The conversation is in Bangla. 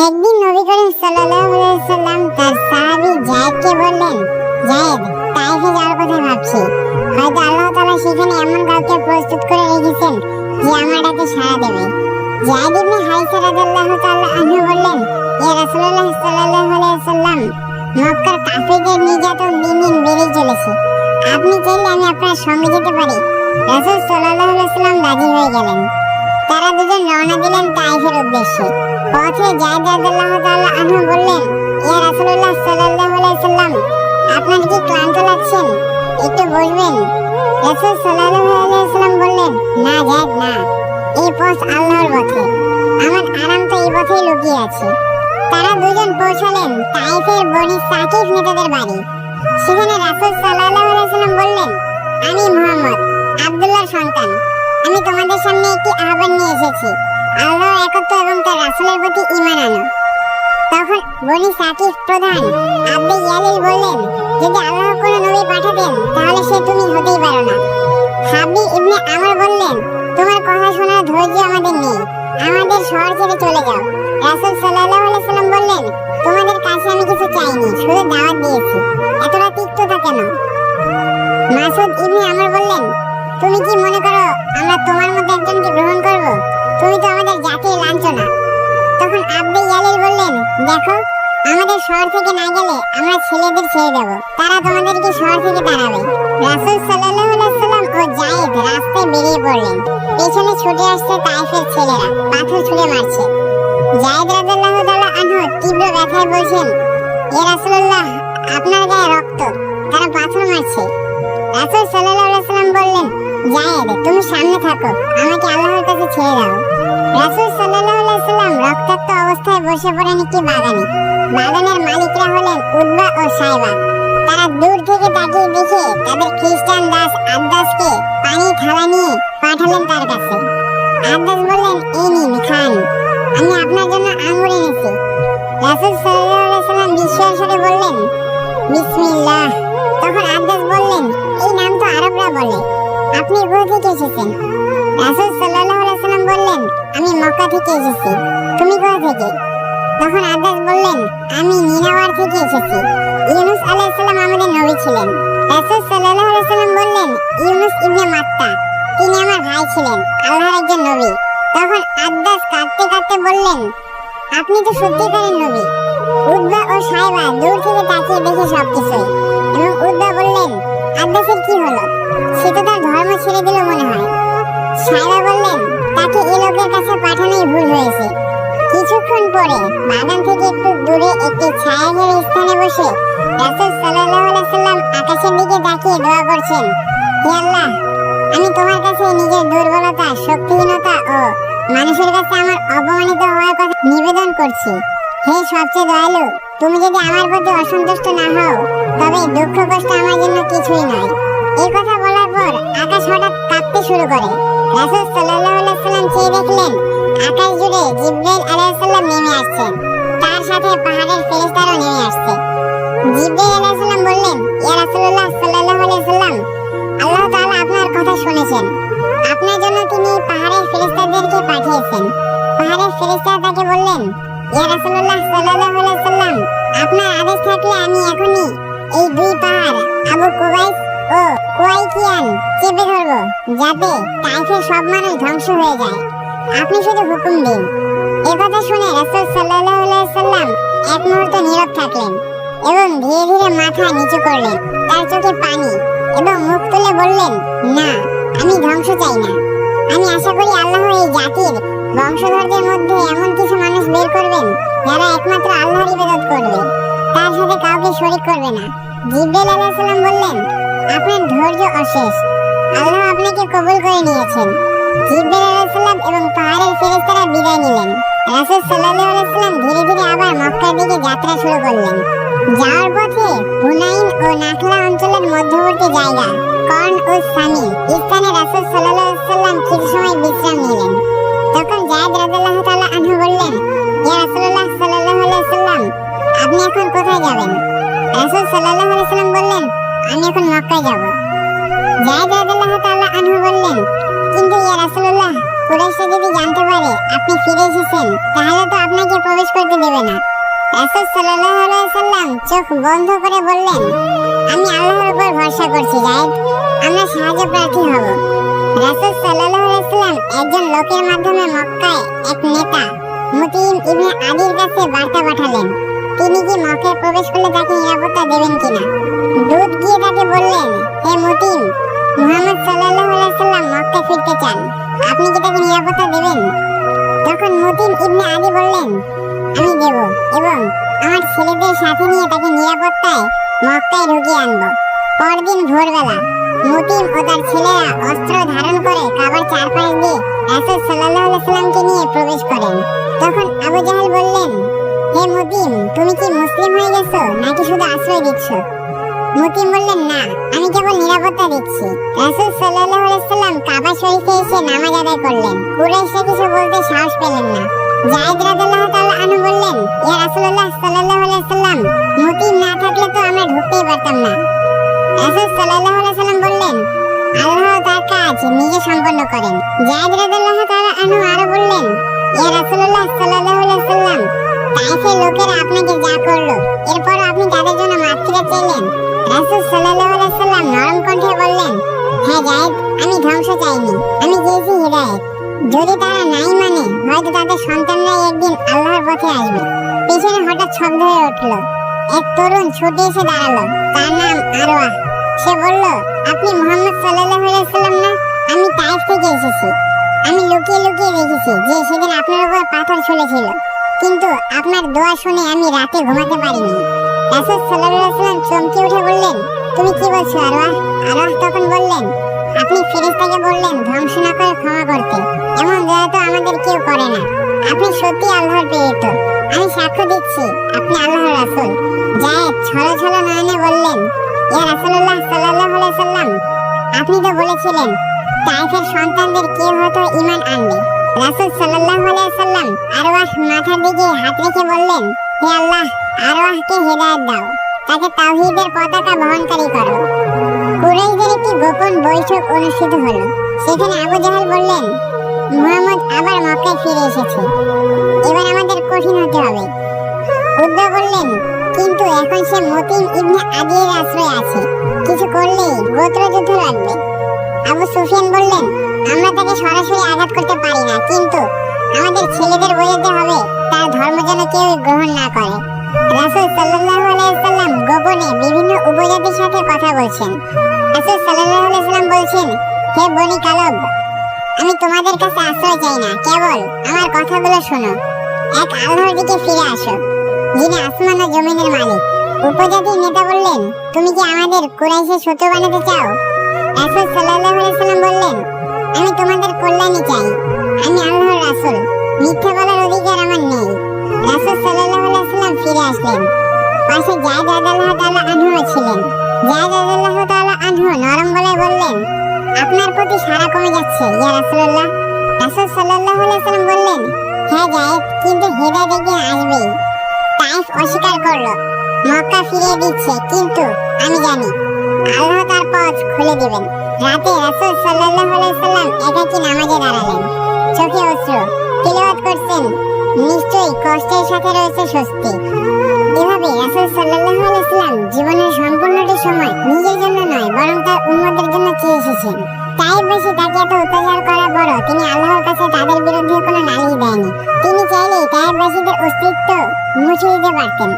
একদিন নবী করিম সাল্লাল্লাহু সাল্লাম তার সাহাবী জায়েদকে বললেন, জায়েদ তাইফে যাওয়ার কথা ভাবছি। হয়তো আল্লাহ তাআলা সেখানে এমন কাউকে প্রস্তুত করে রেখেছেন যে আমার ডাকে সাড়া দেবে। জায়েদ ইবনে হারিসা রাদিয়াল্লাহু তাআলা আনহু বললেন ইয়া রাসূলুল্লাহ সাল্লাল্লাহু আলাইহি সাল্লাম মক্কার কাফিরদের নির্যাতন দিন দিন বেড়েই চলেছে। আপনি চাইলে আমি আপনার সঙ্গে যেতে পারি। রাসূল সাল্লাল্লাহু আলাইহি সাল্লাম রাজি হয়ে গেলেন। তারা দুজন রওনা দিলেন তাইফের উদ্দেশ্যে। পথে জায়েদ রাদিয়াল্লাহু তাআলা আনহু বললেন, ইয়া রাসূলুল্লাহ সাল্লাল্লাহু আলাইহি সাল্লাম, আপনার কি ক্লান্ত লাগছেন একটু বসবেন রাসূল সাল্লাল্লাহু আলাইহি সাল্লাম বললেন, না জায়েদ, না। এই পথ আল্লাহর পথে। আমার আরাম তো এই পথেই লুকিয়ে আছে। তারা দুজন পৌঁছালেন তাইফের বনি সাকিফ নেতাদের বাড়ি। সেখানে রাসূল এসেছি আল্লাহর একত্ব এবং তার রাসূলের প্রতি ঈমান আনো। তখন বনি সাকিফ প্রধান আব্দে ইয়ালিল বললেন, যদি আল্লাহ কোনো নবী পাঠাতেন, তাহলে সে তুমি হতেই পারো না। হাবি ইবনে আমর বললেন, তোমার কথা শোনার ধৈর্য আমাদের নেই। আমাদের শহর ছেড়ে চলে যাও। রাসূল সাল্লাল্লাহু আলাইহি সাল্লাম বললেন, তোমাদের কাছে আমি কিছু চাইনি, শুধু দাওয়াত দিয়েছি। এতটা তিক্ততা কেন? মাসুদ ইবনে আমর বললেন, তুমি কি মনে করো আমরা তোমার মধ্যে একজনকে গ্রহণ করব? তুমি তো আমাদের জাতির লাঞ্ছনা। তখন আব্দে ইয়ালিল বললেন, দেখো, আমাদের শহর থেকে না গেলে আমরা ছেলেদের ছেড়ে দেব। তারা তোমাদেরকে শহর থেকে তাড়াবে। রাসূল সাল্লাল্লাহু আলাইহি সাল্লাম ও জায়েদ রাস্তায় বেরিয়ে পড়লেন। পেছনে ছুটে আসছে তাইফের ছেলেরা, পাথর ছুঁড়ে মারছে। জায়েদ রাদিয়াল্লাহু তাআলা আনহু তীব্র ব্যথায় বলছেন ইয়া রাসূলুল্লাহ, আপনার গায়ে রক্ত, তারা পাথর মারছে। রাসূল সাল্লাল্লাহু আলাইহি সাল্লাম বললেন জায়েদ তুমি সামনে থাকো। আমাকে আল্লাহর কাছে ছেড়ে দাও। রাসূল সাল্লাল্লাহু আলাইহি সাল্লাম রক্তাক্ত অবস্থায় বসে পড়েন একটি বাগানে। বাগানের মালিকরা হলেন উদ্বা ও সাইবা। তারা দূর থেকে তাকিয়ে দেখে তাদের খ্রিস্টান দাস আদ্দাসকে পানি, থালা নিয়ে পাঠালেন তার কাছে। আদ্দাস বললেন, এই নিন, খান। আমি আপনার জন্য আঙ্গুর এনেছি। রাসূল সাল্লাল্লাহু আলাইহি সাল্লাম বিস্ময়ের সাথে বললেন, বিসমিল্লাহ। তখন আদ্দাস বললেন, এই নাম তো আরবরা বলে। আপনি কোথা থেকে এসেছেন। রাসূল সাল্লাল্লাহু আলাইহি সাল্লাম বললেন, আমি মক্কা থেকে এসেছি। তুমি কোথা থেকে? তখন আব্বাস বললেন, আমি নিনাওয়ার থেকে এসেছি। ইউনুস সালাম আমাদের নবী ছিলেন। রাসূল সাল্লাল্লাহু আলাইহি সাল্লাম বললেন, ইউনুস ইবনে মাত্তা, তিনি আমার ভাই ছিলেন, আল্লাহর একজন নবী। তখন আব্বাস কাঁদতে কাঁদতে বললেন, আপনি তো সত্যিকারের নবী। উদ্বা ও সাইবা দূর থেকে তাকিয়ে দেখে সবকিছুই। আব্বাসের কি হলো? সে তো তার ধর্ম ছেড়ে দিল মনে হয়। সাইবা বললেন, তাকে এই লোকের কাছে পাঠানোই ভুল হয়েছে। কিছুক্ষণ পরে বাগান থেকে একটু দূরে একটি ছায়াঘের স্থানে বসে রাসূল সাল্লাল্লাহু আলাইহি সাল্লাম আকাশের দিকে তাকিয়ে দোয়া করছেন, হে আল্লাহ, আমি তোমার কাছে নিজের দুর্বলতা, শক্তিহীনতা ও মানুষের কাছে আমার অপমানিত হওয়ার কথা নিবেদন করছি। হে সবচেয়ে দয়ালু, তুমি যদি আমার প্রতি অসন্তুষ্ট না হও তবে দুঃখ কষ্ট আমার জন্য কিছুই নয়। এই কথা বলার পর আকাশ হঠাৎ কাঁপতে শুরু করে। রাসূল সাল্লাল্লাহু সাল্লাম চেয়ে দেখলেন, আকাশ জুড়ে জিব্রাইল আলাইহিস সালাম নেমে আসছেন তার সাথে পাহাড়ের ফেরেশতারাও নেমে আসছে। জিব্রাইল আলাইহিস সালাম বললেন, ইয়া রাসূলুল্লাহ সাল্লাল্লাহু আলাইহি সাল্লাম আল্লাহ তাআলা আপনার কথা শুনেছেন। আপনার জন্য আপনি শুধু হুকুম দিন। এ কথা শুনে রাসূল সাল্লাল্লাহু সাল্লাম এক মুহূর্ত নীরব থাকলেন এবং ধীরে ধীরে মাথা নিচু করলেন, তার চোখে পানি এবং মুখ তুলে বললেন, না, আমি ধ্বংস চাই না। আমি আশা করি আল্লাহ এই জাতির বংশধরদের মধ্যে এমন কিছু মানুষ বের করবেন যারা একমাত্র আল্লাহর ইবাদত করবে। তার সাথে কাউকে শরীক করবে না। জিব্রাইল আলাইহিস সালাম বললেন, আপনার ধৈর্য অশেষ। আল্লাহ আপনাকে কবুল করে নিয়েছেন। জিব্রাইল আলাইহিস এবং পাহাড়ের বিদায় নিলেন। সাল্লাম ধীরে ধীরে আবার মক্কার দিকে যাত্রা শুরু করলেন। যাওয়ার পথে হুনাইন ও নাখলা অঞ্চলের মধ্যবর্তী জায়গা কর্ন ও সামি স্থানে রাসূল সাল্লাল্লাহু সাল্লাম কিছু সময় বিশ্রাম নিলেন। তখন জায়েদ রাদিয়াল্লাহু তাআলা আনহু বললেন, ইয়া রাসূলুল্লাহ সাল্লাল্লাহু সাল্লাম, আপনি এখন কোথায় যাবেন? সাল্লাম বললেন, আমি এখন মক্কায় যাব। কুরাইশরা যদি জানতে পারে আপনি ফিরে এসেছেন, তাহলে তো আপনাকে প্রবেশ করতে দেবে না। রাসূল সাল্লাল্লাহু আলাইহি সাল্লাম চোখ বন্ধ করে বললেন, আমি আল্লাহর উপর ভরসা করছি, জায়েদ। আমরা সাহায্য প্রার্থী হব। রাসূল সাল্লাল্লাহু আলাইহি সাল্লাম একজন লোকের মাধ্যমে মক্কায় এক নেতা মুতিম ইবনে আদির কাছে বার্তা পাঠালেন, তিনি কি মক্কায় প্রবেশ করলে তাকে নিরাপত্তা দেবেন কিনা? দূত গিয়ে তাকে বললেন, হে মক্কায় পরদিন ভোরবেলা মুতিম ও তার ছেলেরা অস্ত্র ধারণ করে কাবার চারপাশ দিয়ে রাসূল আলাইহি সাল্লামকে নিয়ে প্রবেশ করেন। তখন আবু জাহেল বললেন, হে মুতিম তুমি কি মুসলিম হয়ে গেছো নাকি শুধু আশ্রয় দিচ্ছ? মুতিম বললেন, না, আমি কেবল নিরাপত্তা দিচ্ছি। রাসূল আলাইহি সাল্লাম কাবা শরীফে এসে নামাজ আদায় করলেন। কুরাইশরা কিছু বলতে সাহস পেলেন না। জায়েদ রাদিয়াল্লাহু তাআলা আনহু বললেন, ইয়া রাসূলুল্লাহ সাল্লাল্লাহু আলাইহি সাল্লাম মুতিম না থাকলে তো আমরা ঢুকতেই পারতাম না। রাসূল সাল্লাল্লাহু আলাইহি সাল্লাম বললেন, আল্লাহ তার কাজ নিজে সম্পন্ন করেন। জায়েদ রাদিয়াল্লাহু তাআলা আনহু আরও বললেন, ইয়া রাসূলুল্লাহ সাল্লাল্লাহু আলাইহি সাল্লাম তাইফের লোকেরা আপনাকে যা করল, এরপর আপনি তাদের জন্য মাতৃকা চাইলেন। রাসূল সাল্লাল্লাহু আলাইহি সাল্লাম হ্যাঁ আমি ধ্বংস চাইনি। আমি চেয়েছি হৃদায়ত যদি তারা নাই মানে হয়তো তাদের সন্তানরাই একদিন আল্লাহর পথে আসবে। পেছনে হঠাৎ শব্দ হয়ে উঠল। এক তরুণ ছুটে এসে দাঁড়াল। তার নাম আরওয়াহ সে বলল, আপনি মোহাম্মদ আলাইহি সাল্লাম না? আমি তাইফ থেকে এসেছি। আমি লুকিয়ে লুকিয়ে দেখেছি যে সেদিন আপনার উপর পাথর ছুলেছিল কিন্তু আপনার দোয়া শুনে আমি রাতে ঘুমাতে পারিনি। রাসূল আলাইহি সাল্লাম চমকে উঠে বললেন, তুমি কি বলছো আরওয়াহ আরওয়াহ তখন বললেন আপনি ফেরেশতাকে বললেন, ধ্বংস না করে ক্ষমা করতে। এমন দয়া তো আমাদের কেউ করে না। আপনি সত্যি আল্লাহর প্রেরিত। আমি সাক্ষ্য দিচ্ছি, আপনি আল্লাহর রাসূল। জায়েদ ছলো ছলো নয়নে বললেন, ইয়া রাসূলুল্লাহ সাল্লাল্লাহু আলাইহি সাল্লাম, আপনি তো বলেছিলেন, তাইফের সন্তানদের কেউ হয়তো ঈমান আনবে। রাসূল সাল্লাল্লাহু আলাইহি সাল্লাম আরওয়াহ মাথার দিকে হাত রেখে বললেন, হে আল্লাহ, আরওয়াহকে হেদায়েত দাও। তাকে তাওহীদের পতাকা বহনকারী করো। গোপন বৈঠক অনুষ্ঠিত হলো, সেখানে আবু জাহেল বললেন, মুহাম্মদ আবার মক্কায় ফিরে এসেছে। এবার আমাদের কঠিন হতে হবে। উদ্বা বললেন, কিন্তু এখন সে মতিন ইবনে আদিয়ের আশ্রয় আছে। কিছু করলেই গোত্রযুদ্ধ লাগবে। আবু সুফিয়ান বললেন, আমরা তাকে সরাসরি আঘাত করতে পারি না, কিন্তু আমাদের ছেলেদের বোঝাতে হবে, তার ধর্ম যেন কেউ গ্রহণ না করে। রাসূল সাল্লাল্লাহু আলাইহি সাল্লাম গোপনে বিভিন্ন উপজাতির সাথে কথা বলছেন। রাসূল সাল্লাল্লাহু আলাইহি সাল্লাম বলছেন, হে বনি কালব, আমি তোমাদের কাছে আশ্রয় চাই না, কেবল আমার কথাগুলো শোনো। এক আল্লাহর দিকে ফিরে আসো, যিনি আসমান ও জমিনের মালিক। উপজাতির নেতা বললেন, তুমি কি আমাদের কুরাইশের শত্রু বানাতে চাও? রাসূল সাল্লাল্লাহু আলাইহি সাল্লাম বললেন, আমি তোমাদের কল্যাণই চাই। আমি আল্লাহর রাসূল মিথ্যা ফিরে আসলেন। পাশে জায়েদ রাদিয়াল্লাহু তাআলা আনহু ছিলেন। জায়েদ রাদিয়াল্লাহু তাআলা আনহু নরম গলায় বললেন, আপনার প্রতি সারা কমে যাচ্ছে, ইয়া রাসূলুল্লাহ। রাসূল সাল্লাল্লাহু আলাইহি সাল্লাম বললেন হ্যাঁ জায়েদ কিন্তু হেদায়েত একদিন আসবেই তাইফ অস্বীকার করল, মক্কা ফিরিয়ে দিচ্ছে, কিন্তু আমি জানি, আল্লাহ তার পথ খুলে দিবেন। রাতে রাসূল সাল্লাল্লাহু আলাইহি সাল্লাম একাকী নামাজে দাঁড়ালেন। চোখে অশ্রু, তিলাওয়াত করছেন নিশ্চয়ই কষ্টের সাথে রয়েছে স্বস্তি। এভাবে রাসুল সাল্লাল্লাহু আলাইহি সাল্লাম জীবনের সম্পূর্ণটি সময় নিজের জন্য নয়, বরং তার উম্মতের জন্য চেয়ে এসেছেন। তাইফবাসী তাকে এত অত্যাচার করা বড়, তিনি আল্লাহর কাছে তাদের বিরুদ্ধে কোনো নালিশ দেয়নি। তিনি চাইলেই তাইফবাসীদের অস্তিত্ব মুছে দিতে পারতেন।